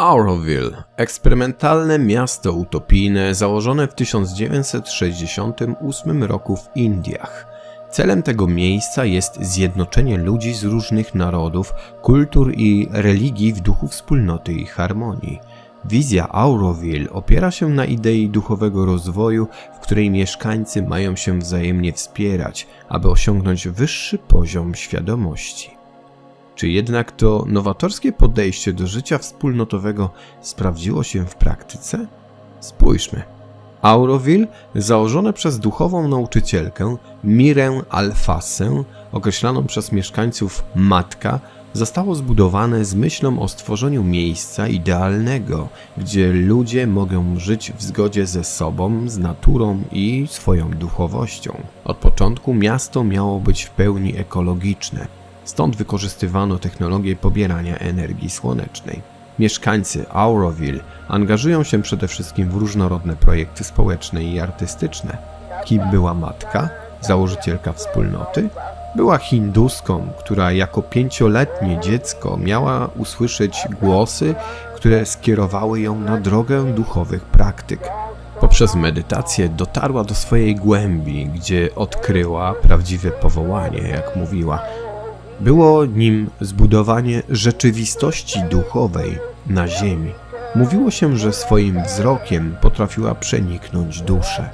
Auroville, eksperymentalne miasto utopijne założone w 1968 roku w Indiach. Celem tego miejsca jest zjednoczenie ludzi z różnych narodów, kultur i religii w duchu wspólnoty i harmonii. Wizja Auroville opiera się na idei duchowego rozwoju, w której mieszkańcy mają się wzajemnie wspierać, aby osiągnąć wyższy poziom świadomości. Czy jednak to nowatorskie podejście do życia wspólnotowego sprawdziło się w praktyce? Spójrzmy. Auroville, założone przez duchową nauczycielkę Mirę Alfasę, określaną przez mieszkańców Matka, zostało zbudowane z myślą o stworzeniu miejsca idealnego, gdzie ludzie mogą żyć w zgodzie ze sobą, z naturą i swoją duchowością. Od początku miasto miało być w pełni ekologiczne, stąd wykorzystywano technologię pobierania energii słonecznej. Mieszkańcy Auroville angażują się przede wszystkim w różnorodne projekty społeczne i artystyczne. Kim była matka, założycielka wspólnoty? Była hinduską, która jako pięcioletnie dziecko miała usłyszeć głosy, które skierowały ją na drogę duchowych praktyk. Poprzez medytację dotarła do swojej głębi, gdzie odkryła prawdziwe powołanie, jak mówiła. Było nim zbudowanie rzeczywistości duchowej na ziemi. Mówiło się, że swoim wzrokiem potrafiła przeniknąć duszę.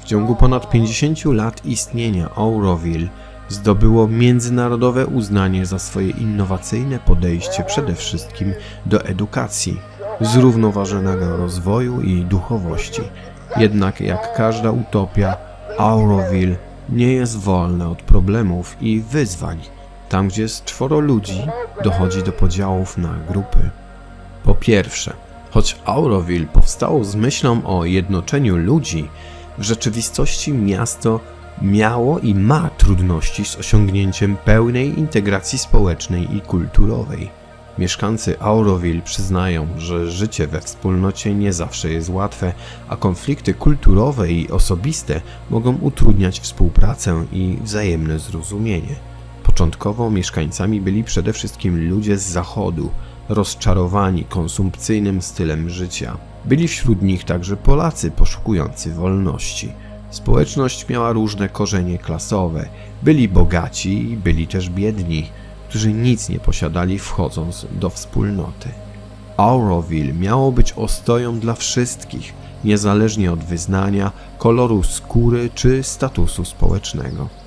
W ciągu ponad 50 lat istnienia Auroville zdobyło międzynarodowe uznanie za swoje innowacyjne podejście przede wszystkim do edukacji, zrównoważonego rozwoju i duchowości. Jednak jak każda utopia, Auroville nie jest wolna od problemów i wyzwań. Tam, gdzie jest czworo ludzi, dochodzi do podziałów na grupy. Po pierwsze, choć Auroville powstało z myślą o jednoczeniu ludzi, w rzeczywistości miasto miało i ma trudności z osiągnięciem pełnej integracji społecznej i kulturowej. Mieszkańcy Auroville przyznają, że życie we wspólnocie nie zawsze jest łatwe, a konflikty kulturowe i osobiste mogą utrudniać współpracę i wzajemne zrozumienie. Początkowo mieszkańcami byli przede wszystkim ludzie z zachodu, rozczarowani konsumpcyjnym stylem życia. Byli wśród nich także Polacy poszukujący wolności. Społeczność miała różne korzenie klasowe. Byli bogaci byli też biedni, którzy nic nie posiadali wchodząc do wspólnoty. Auroville miało być ostoją dla wszystkich, niezależnie od wyznania, koloru skóry czy statusu społecznego.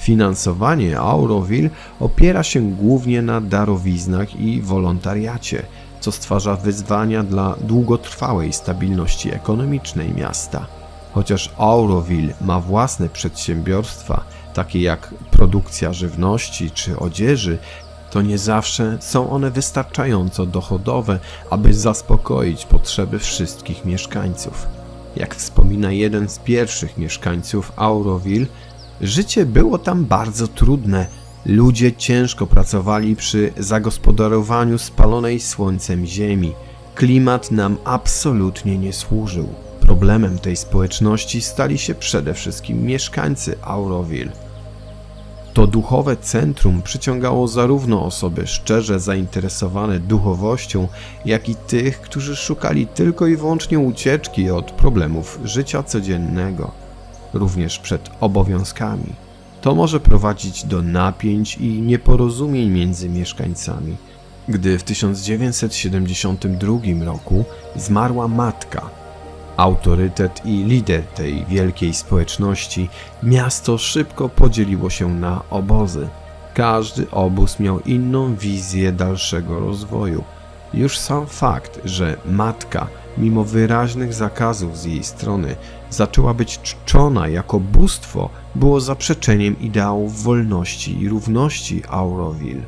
Finansowanie Auroville opiera się głównie na darowiznach i wolontariacie, co stwarza wyzwania dla długotrwałej stabilności ekonomicznej miasta. Chociaż Auroville ma własne przedsiębiorstwa, takie jak produkcja żywności czy odzieży, to nie zawsze są one wystarczająco dochodowe, aby zaspokoić potrzeby wszystkich mieszkańców. Jak wspomina jeden z pierwszych mieszkańców Auroville, życie było tam bardzo trudne. Ludzie ciężko pracowali przy zagospodarowaniu spalonej słońcem ziemi. Klimat nam absolutnie nie służył. Problemem tej społeczności stali się przede wszystkim mieszkańcy Auroville. To duchowe centrum przyciągało zarówno osoby szczerze zainteresowane duchowością, jak i tych, którzy szukali tylko i wyłącznie ucieczki od problemów życia codziennego, również przed obowiązkami. To może prowadzić do napięć i nieporozumień między mieszkańcami. Gdy w 1972 roku zmarła matka, autorytet i lider tej wielkiej społeczności, miasto szybko podzieliło się na obozy. Każdy obóz miał inną wizję dalszego rozwoju. Już sam fakt, że matka, mimo wyraźnych zakazów z jej strony, zaczęła być czczona jako bóstwo, było zaprzeczeniem ideałów wolności i równości Auroville.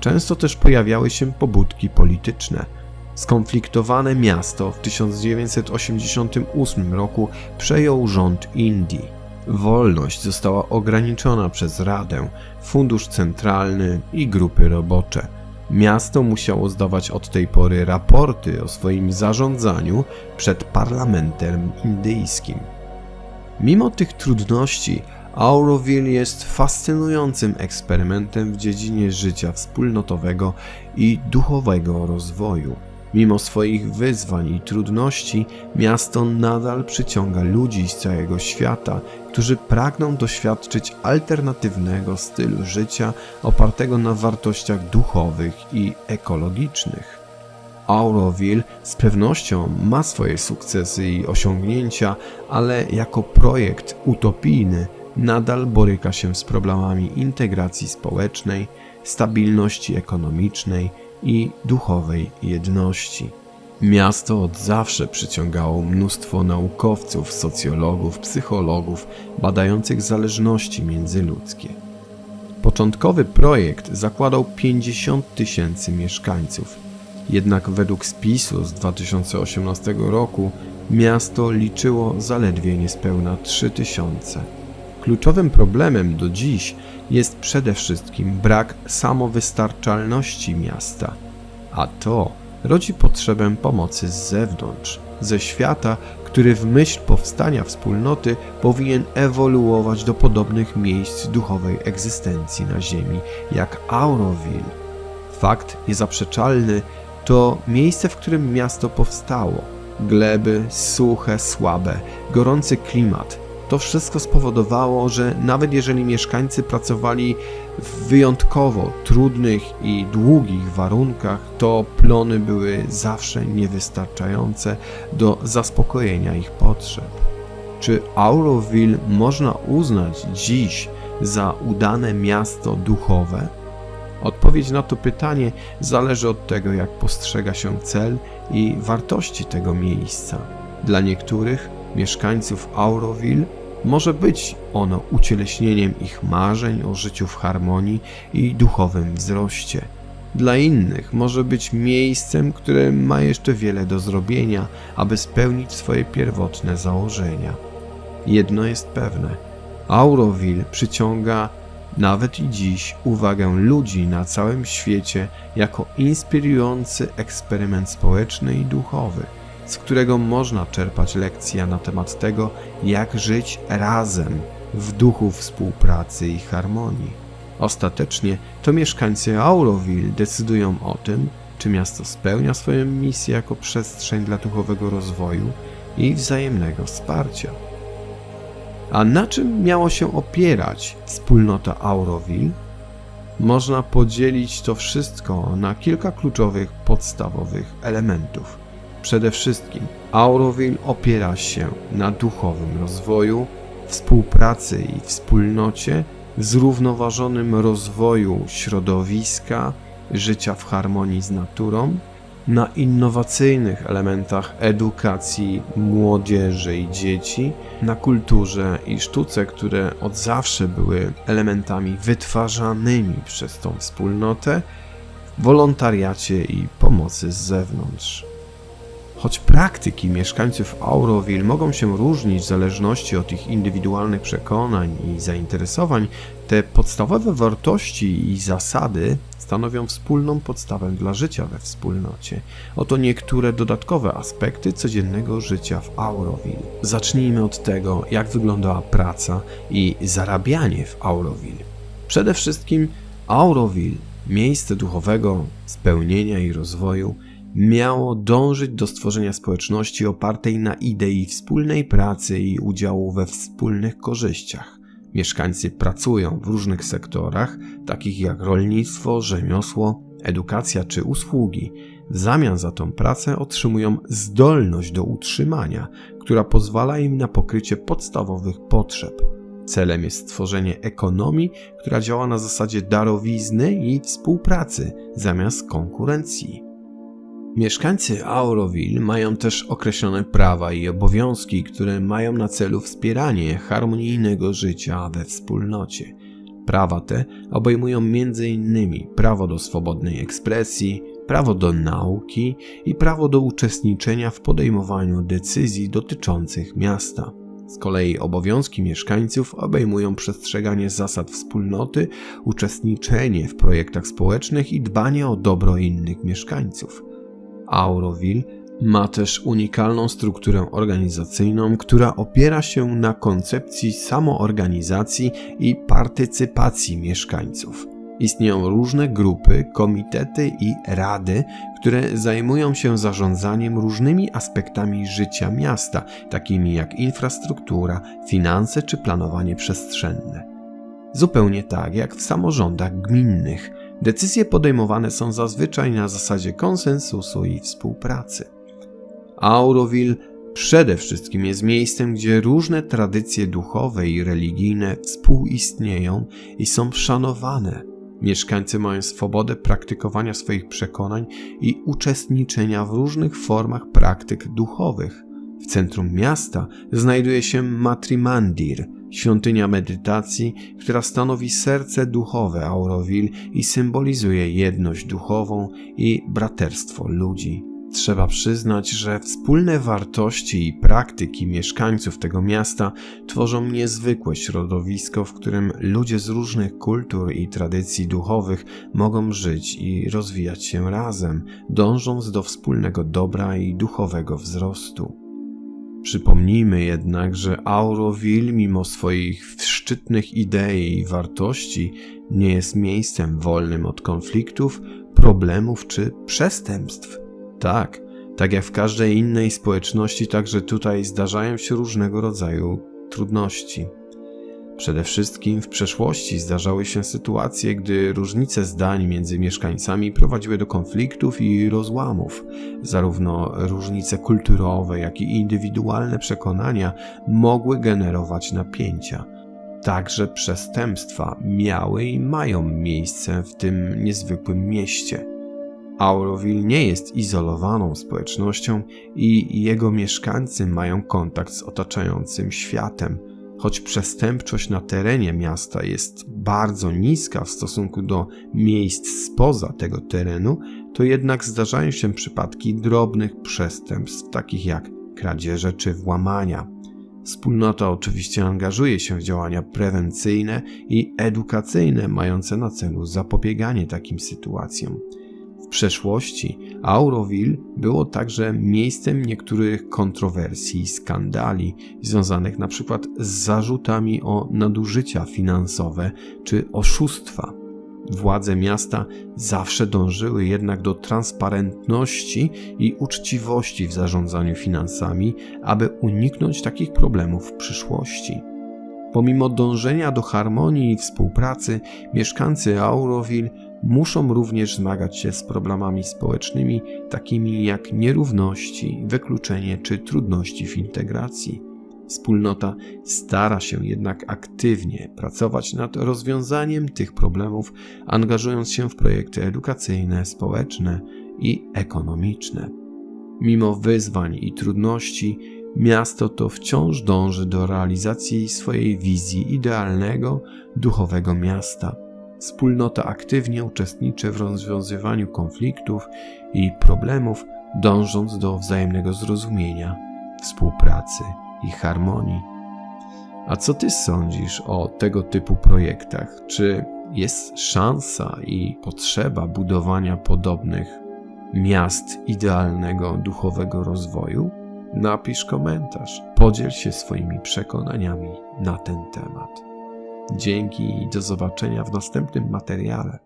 Często też pojawiały się pobudki polityczne – Skonfliktowane miasto w 1988 roku przejął rząd Indii. Wolność została ograniczona przez Radę, Fundusz Centralny i grupy robocze. Miasto musiało zdawać od tej pory raporty o swoim zarządzaniu przed parlamentem indyjskim. Mimo tych trudności, Auroville jest fascynującym eksperymentem w dziedzinie życia wspólnotowego i duchowego rozwoju. Mimo swoich wyzwań i trudności, miasto nadal przyciąga ludzi z całego świata, którzy pragną doświadczyć alternatywnego stylu życia opartego na wartościach duchowych i ekologicznych. Auroville z pewnością ma swoje sukcesy i osiągnięcia, ale jako projekt utopijny nadal boryka się z problemami integracji społecznej, stabilności ekonomicznej i duchowej jedności. Miasto od zawsze przyciągało mnóstwo naukowców, socjologów, psychologów badających zależności międzyludzkie. Początkowy projekt zakładał 50 tysięcy mieszkańców, jednak według spisu z 2018 roku miasto liczyło zaledwie niespełna 3 tysiące. Kluczowym problemem do dziś jest przede wszystkim brak samowystarczalności miasta, a to rodzi potrzebę pomocy z zewnątrz, ze świata, który w myśl powstania wspólnoty powinien ewoluować do podobnych miejsc duchowej egzystencji na Ziemi, jak Auroville. Fakt niezaprzeczalny to miejsce, w którym miasto powstało. Gleby suche, słabe, gorący klimat, to wszystko spowodowało, że nawet jeżeli mieszkańcy pracowali w wyjątkowo trudnych i długich warunkach, to plony były zawsze niewystarczające do zaspokojenia ich potrzeb. Czy Auroville można uznać dziś za udane miasto duchowe? Odpowiedź na to pytanie zależy od tego, jak postrzega się cel i wartości tego miejsca. Dla niektórych mieszkańców Auroville może być ono ucieleśnieniem ich marzeń o życiu w harmonii i duchowym wzroście. Dla innych może być miejscem, które ma jeszcze wiele do zrobienia, aby spełnić swoje pierwotne założenia. Jedno jest pewne: Auroville przyciąga nawet i dziś uwagę ludzi na całym świecie jako inspirujący eksperyment społeczny i duchowy z którego można czerpać lekcje na temat tego, jak żyć razem w duchu współpracy i harmonii. Ostatecznie to mieszkańcy Auroville decydują o tym, czy miasto spełnia swoją misję jako przestrzeń dla duchowego rozwoju i wzajemnego wsparcia. A na czym miało się opierać wspólnota Auroville? Można podzielić to wszystko na kilka kluczowych, podstawowych elementów. Przede wszystkim Auroville opiera się na duchowym rozwoju, współpracy i wspólnocie, zrównoważonym rozwoju środowiska, życia w harmonii z naturą, na innowacyjnych elementach edukacji młodzieży i dzieci, na kulturze i sztuce, które od zawsze były elementami wytwarzanymi przez tą wspólnotę, wolontariacie i pomocy z zewnątrz. Choć praktyki mieszkańców Auroville mogą się różnić w zależności od ich indywidualnych przekonań i zainteresowań, te podstawowe wartości i zasady stanowią wspólną podstawę dla życia we wspólnocie. Oto niektóre dodatkowe aspekty codziennego życia w Auroville. Zacznijmy od tego, jak wyglądała praca i zarabianie w Auroville. Przede wszystkim Auroville, miejsce duchowego spełnienia i rozwoju, miało dążyć do stworzenia społeczności opartej na idei wspólnej pracy i udziału we wspólnych korzyściach. Mieszkańcy pracują w różnych sektorach, takich jak rolnictwo, rzemiosło, edukacja czy usługi. W zamian za tą pracę otrzymują zdolność do utrzymania, która pozwala im na pokrycie podstawowych potrzeb. Celem jest stworzenie ekonomii, która działa na zasadzie darowizny i współpracy zamiast konkurencji. Mieszkańcy Auroville mają też określone prawa i obowiązki, które mają na celu wspieranie harmonijnego życia we wspólnocie. Prawa te obejmują m.in. prawo do swobodnej ekspresji, prawo do nauki i prawo do uczestniczenia w podejmowaniu decyzji dotyczących miasta. Z kolei obowiązki mieszkańców obejmują przestrzeganie zasad wspólnoty, uczestniczenie w projektach społecznych i dbanie o dobro innych mieszkańców. Auroville ma też unikalną strukturę organizacyjną, która opiera się na koncepcji samoorganizacji i partycypacji mieszkańców. Istnieją różne grupy, komitety i rady, które zajmują się zarządzaniem różnymi aspektami życia miasta, takimi jak infrastruktura, finanse czy planowanie przestrzenne. Zupełnie tak jak w samorządach gminnych, decyzje podejmowane są zazwyczaj na zasadzie konsensusu i współpracy. Auroville przede wszystkim jest miejscem, gdzie różne tradycje duchowe i religijne współistnieją i są szanowane. Mieszkańcy mają swobodę praktykowania swoich przekonań i uczestniczenia w różnych formach praktyk duchowych. W centrum miasta znajduje się Matrimandir, świątynia medytacji, która stanowi serce duchowe Auroville i symbolizuje jedność duchową i braterstwo ludzi. Trzeba przyznać, że wspólne wartości i praktyki mieszkańców tego miasta tworzą niezwykłe środowisko, w którym ludzie z różnych kultur i tradycji duchowych mogą żyć i rozwijać się razem, dążąc do wspólnego dobra i duchowego wzrostu. Przypomnijmy jednak, że Auroville, mimo swoich szczytnych idei i wartości, nie jest miejscem wolnym od konfliktów, problemów czy przestępstw. Tak, tak jak w każdej innej społeczności, także tutaj zdarzają się różnego rodzaju trudności. Przede wszystkim w przeszłości zdarzały się sytuacje, gdy różnice zdań między mieszkańcami prowadziły do konfliktów i rozłamów. Zarówno różnice kulturowe, jak i indywidualne przekonania mogły generować napięcia. Także przestępstwa miały i mają miejsce w tym niezwykłym mieście. Auroville nie jest izolowaną społecznością i jego mieszkańcy mają kontakt z otaczającym światem. Choć przestępczość na terenie miasta jest bardzo niska w stosunku do miejsc spoza tego terenu, to jednak zdarzają się przypadki drobnych przestępstw, takich jak kradzieże czy włamania. Wspólnota oczywiście angażuje się w działania prewencyjne i edukacyjne mające na celu zapobieganie takim sytuacjom. W przeszłości Auroville było także miejscem niektórych kontrowersji skandali związanych np. z zarzutami o nadużycia finansowe czy oszustwa. Władze miasta zawsze dążyły jednak do transparentności i uczciwości w zarządzaniu finansami, aby uniknąć takich problemów w przyszłości. Pomimo dążenia do harmonii i współpracy, mieszkańcy Auroville muszą również zmagać się z problemami społecznymi, takimi jak nierówności, wykluczenie czy trudności w integracji. Wspólnota stara się jednak aktywnie pracować nad rozwiązaniem tych problemów, angażując się w projekty edukacyjne, społeczne i ekonomiczne. Mimo wyzwań i trudności, miasto to wciąż dąży do realizacji swojej wizji idealnego, duchowego miasta Wspólnota aktywnie uczestniczy w rozwiązywaniu konfliktów i problemów, dążąc do wzajemnego zrozumienia, współpracy i harmonii. A co ty sądzisz o tego typu projektach? Czy jest szansa i potrzeba budowania podobnych miast idealnego duchowego rozwoju? Napisz komentarz, podziel się swoimi przekonaniami na ten temat. Dzięki i do zobaczenia w następnym materiale.